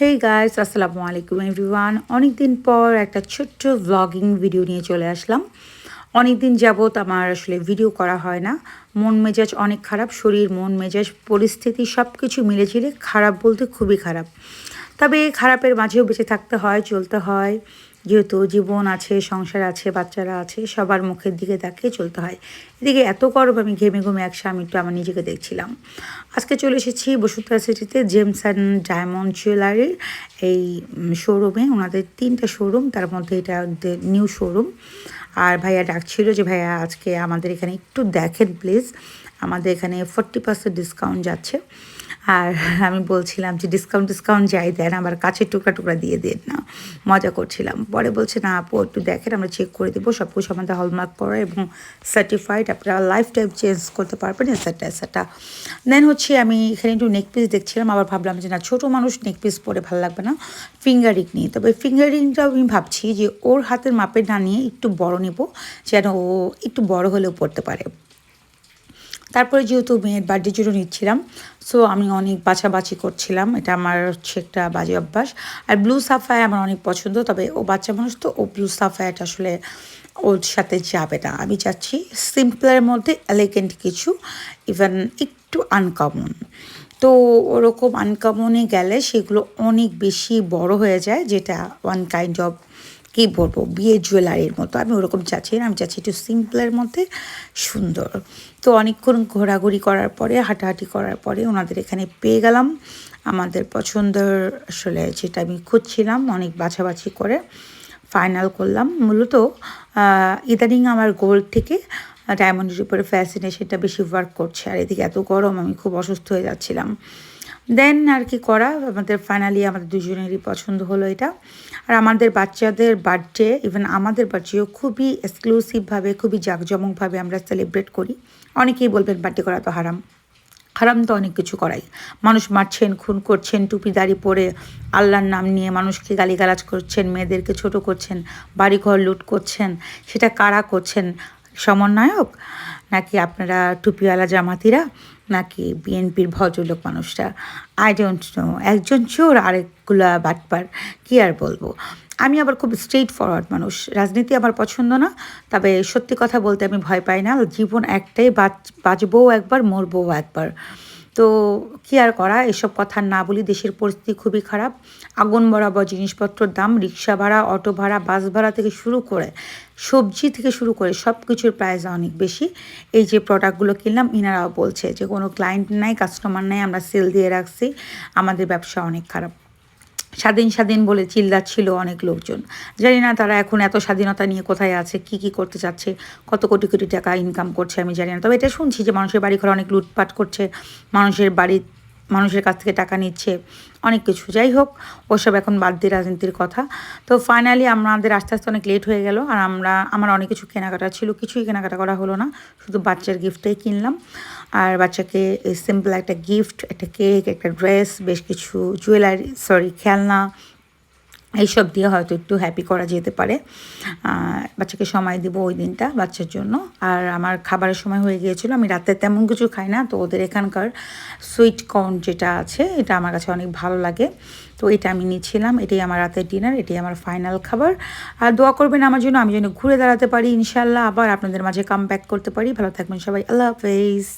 Hey guys আসসালামু আলাইকুম everyone অনেক দিন পর একটা ছোট্ট ব্লগিং ভিডিও নিয়ে চলে আসলাম। অনেক দিন যাবৎ আমার আসলে ভিডিও করা হয় না। মন মেজাজ অনেক খারাপ, শরীর, মন মেজাজ, পরিস্থিতি সব কিছু মিলেছিলে খারাপ বলতে খুবই খারাপ। তবে খারাপের মাঝেও বেঁচে থাকতে হয়, চলতে হয়। যেহেতু জীবন আছে, সংসার আছে, বাচ্চারা আছে, সবার মুখের দিকে তাকিয়ে চলতে হয়। এদিকে এত গরম, আমি ঘেমে ঘুমে একশো আমি একটু আমার নিজেকে দেখছিলাম। আজকে চলে এসেছি বসুন্ধরা সিটিতে জেমস অ্যান্ড ডায়মন্ড জুয়েলারির এই শোরুমে। ওনাদের তিনটা শোরুম, তার মধ্যে এটা নিউ শোরুম। আর ভাইয়া ডাকছিল যে, ভাইয়া, আজকে আমাদের এখানে একটু দেখেন, প্লিজ। আমাদের এখানে ফোর্টি পার্সেন্ট ডিসকাউন্ট যাচ্ছে। আর আমি বলছিলাম যে ডিসকাউন্ট ডিসকাউন্ট যাই দেন আবার কাছের টুকরা টুকরা দিয়ে দেন না। মজা করছিলাম। পরে বলছে, না আপু, একটু দেখেন, আমরা চেক করে দেবো সব কিছু আমাদের হলমার্ক করা এবং সার্টিফাইড আপনারা লাইফ টাইম চেঞ্জ করতে পারবেন এসাটা এসাটা দেন হচ্ছে আমি এখানে একটু নেক পিস দেখছিলাম, আবার ভাবলাম যে, না, ছোটো মানুষ নেক পিস পরে ভালো লাগবে না ফিঙ্গারিং নিয়ে। তবে ফিঙ্গারিংটাও আমি ভাবছি যে, ওর হাতের মাপে না নিয়ে একটু বড় নেব, যেন ও একটু বড় হলেও পড়তে পারে। তারপরে যেহেতু মেয়ের বার্থডে জন্য নিচ্ছিলাম সো আমি অনেক বাছাবাছি করছিলাম। এটা আমার হচ্ছে একটা বাজে অভ্যাস। আর ব্লু সাফায় আমার অনেক পছন্দ, তবে ও বাচ্চা মানুষ তো, ও ব্লু সাফায়াটা আসলে ওর সাথে যাবে না। আমি চাচ্ছি সিম্পলের মধ্যে এলিগেন্ট কিছু ইভেন একটু আনকমন তো ওরকম আনকমনে গেলে সেগুলো অনেক বেশি বড় হয়ে যায়, যেটা ওয়ান কাইন্ড অফ কী বলব বিয়ে জুয়েলারির মতো। আমি ওরকম চাচ্ছি না, আমি চাচ্ছি একটু সিম্পলের মধ্যে সুন্দর। তো অনেকক্ষণ ঘোরাঘুরি করার পরে, হাঁটাহাঁটি করার পরে ওনাদের এখানে পেয়ে গেলাম। আমাদের পছন্দের আসলে যেটা আমি খুঁজছিলাম, অনেক বাছাবাছি করে ফাইনাল করলাম। মূলত ইদানিং আমার গোল্ড থেকে ডায়মন্ডের উপরে ফ্যাসিনেশনটা বেশি ওয়ার্ক করছে। আর এদিকে এত গরম, আমি খুব অসুস্থ হয়ে যাচ্ছিলাম। দেন আর কি করা? আমাদের ফাইনালি আমাদের দুজনেরই পছন্দ হলো এটা। আর আমাদের বাচ্চাদের বার্থডে ইভেন আমাদের বার্থডেও খুবই এক্সক্লুসিভভাবে খুবই জাঁকজমকভাবে আমরা সেলিব্রেট করি। অনেকেই বলবেন বার্থডে করা তো হারাম। হারাম তো অনেক কিছু করাই। মানুষ মারছেন, খুন করছেন, টুপি দাড়ি পরে আল্লাহর নাম নিয়ে মানুষকে গালিগালাজ করছেন, মেয়েদেরকে ছোট করছেন, বাড়িঘর লুট করছেন, সেটা কারা করছেন? সমন্বয়ক? নাকি আপনারা টুপিওয়ালা জামাতিরা নাকি বিএনপির ভদ্রলোক মানুষরা? আই ডোন্ট নো একজন চোর আরেকগুলা বাটপার, কী আর বলব? আমি আবার খুব স্ট্রেট ফরওয়ার্ড মানুষ। রাজনীতি আমার পছন্দ না, তবে সত্যি কথা বলতে আমি ভয় পাই না। জীবন একটাই বাঁচবও একবার, মরবও একবার। তো কী আর করা? এসব কথা না বলি দেশের পরিস্থিতি খুবই খারাপ। আগুন বরাবর জিনিসপত্রের দাম, রিক্সা ভাড়া, অটো ভাড়া, বাস ভাড়া থেকে শুরু করে সবজি থেকে শুরু করে সব কিছুর প্রাইস অনেক বেশি। এই যে প্রোডাক্টগুলো কিনলাম, ইনারাও বলছে যে কোনো ক্লায়েন্ট নাই কাস্টমার নাই, আমরা সেল দিয়ে রাখছি। আমাদের ব্যবসা অনেক খারাপ। স্বাধীন স্বাধীন বলে চিল্লাচ্ছিল অনেক লোকজন। জানি না তারা এখন এত স্বাধীনতা নিয়ে কোথায় আছে, কি কি করতে চাচ্ছে, কত কোটি কোটি টাকা ইনকাম করছে আমি জানি না। তবে এটা শুনছি যে মানুষের বাড়ি ঘরে অনেক লুটপাট করছে, মানুষের বাড়ি মানুষের কাছ থেকে টাকা নিচ্ছে, অনেক কিছু। যাই হোক, ওসব এখন বাদ দিয়ে রাজনীতির কথা। তো ফাইনালি আমাদের আস্তে আস্তে অনেক লেট হয়ে গেল, আর আমরা, আমার অনেক কিছু কেনাকাটা ছিল, কিছুই কেনাকাটা করা হলো না। শুধু বাচ্চার গিফটটাই কিনলাম। আর বাচ্চাকে সিম্পল একটা গিফট একটা কেক একটা ড্রেস বেশ কিছু জুয়েলারি সরি খেলনা এইসব দিয়ে হয়তো একটু হ্যাপি করা যেতে পারে। বাচ্চাকে সময় দেব ওই দিনটা বাচ্চার জন্য। আর আমার খাবারের সময় হয়ে গিয়েছিল। আমি রাতে তেমন কিছু খাই না। তো ওদের এখানকার সুইট কর্ন যেটা আছে, এটা আমার কাছে অনেক ভালো লাগে। তো এটা আমি নিচ্ছিলাম। এটাই আমার রাতের ডিনার এটাই আমার ফাইনাল খাবার। আর দোয়া করবেন আমার জন্য, আমি যেন ঘুরে দাঁড়াতে পারি ইনশাল্লাহ আবার আপনাদের মাঝে কাম ব্যাক করতে পারি। ভালো থাকবেন সবাই। আল্লাহ হাফেজ।